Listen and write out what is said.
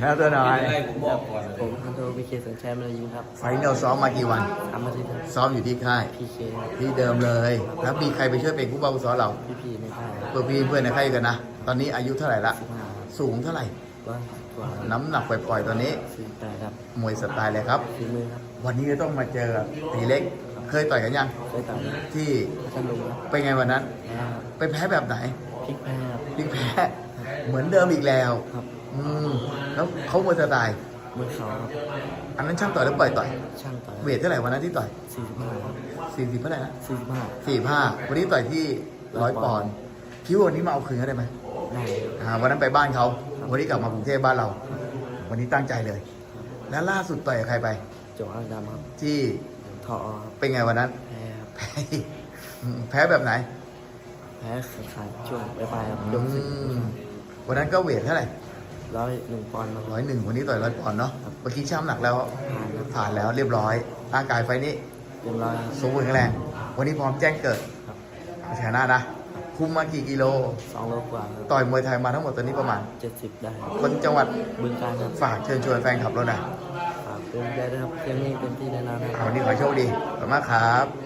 แล้วตัวหน่อยให้ผมบอกก่อนเลยผมพันโทวิเคสัญชัยมรยิงครับไฟท์เราซ้อมมากี่วันสามอาทิตย์ครับซ้อมอยู่ที่ค่ายพีเคครับที่เดิมเลย แล้วมีใครไปช่วยเป็นผู้บังคับซ้อมเราพี่พีในค่ายครับเพื่อพี่เพื่อนในค่ายกันนะ ตอนนี้อายุเท่าไหร่ละสิบห้าสูงเท่าไหร่ร้อยกว่าน้ำหนักปล่อยๆตอนนี้สี่แปดครับมวยสไตล์เลยครับฝีมือครับวันนี้จะต้องมาเจอกับตีเล็ก เคยต่อยกันยังเคยต่อยที่พัทลุงครับเป็นไงวันนั้นแพ้ครับไปแพ้แบบไหนพลิกแพ้ครับพลิกแพ้ เหมือนเดิมอีกแล้ว ครับ อืมแล้วเขามวยสไตล์มือเขาครับ อันนั้นช่างต่อยแล้วปล่อยต่อย ช่างต่อยเวทเท่าไหร่วันนั้นที่ต่อยสี่สิบห้าสี่สิบเท่าไหร่นะสี่สิบห้าสี่ห้าวันนี้ต่อยที่ร้อยปอนด์คิดว่าวันนี้มาเอาคืนเขาได้ไหมได้อ่าวันนั้นไปบ้านเขา วันนี้กลับมากรุงเทพบ้านเรา วันนี้ตั้งใจเลย แล้วล่าสุดต่อยกับใครไปโจอ่างดำครับ ที่ทอครับเป็นไงวันนั้น แพ้ครับ แพ้อืมแพ้แบบไหน แพ้ขาดช่วงปลายๆครับยอืกสิบม วันนั้นก็เวทเท่าไหร่ร้อยหนึ่งปอนด์มาร้อยหนึ่งวันนี้ต่อยร้อยปอนด์เนาะเมื่อกี้ช่ำหนักแล้วผ่านครับผ่านแล้วเรียบร้อยร่างกายไฟนี้เต็มร้อยครับสมบูรณ์แข็งแรงวันนี้พร้อมแจ้งเกิดครับเอาชนะนะคุมมากี่กิโลสองโลกว่าครับต่อยมวยไทยมาทั้งหมดตอนนี้ประมาณเจ็ดสิบได้ครับคนจังหวัดบึงการครับฝากเชิญชวนแฟนคลับเราหน่อยฝากเป็นใจด้วยครับเที่ยงนี้เป็นที่แน่นอนครับเอาวันนี้ขอโชคดีขอบคุณมากครับค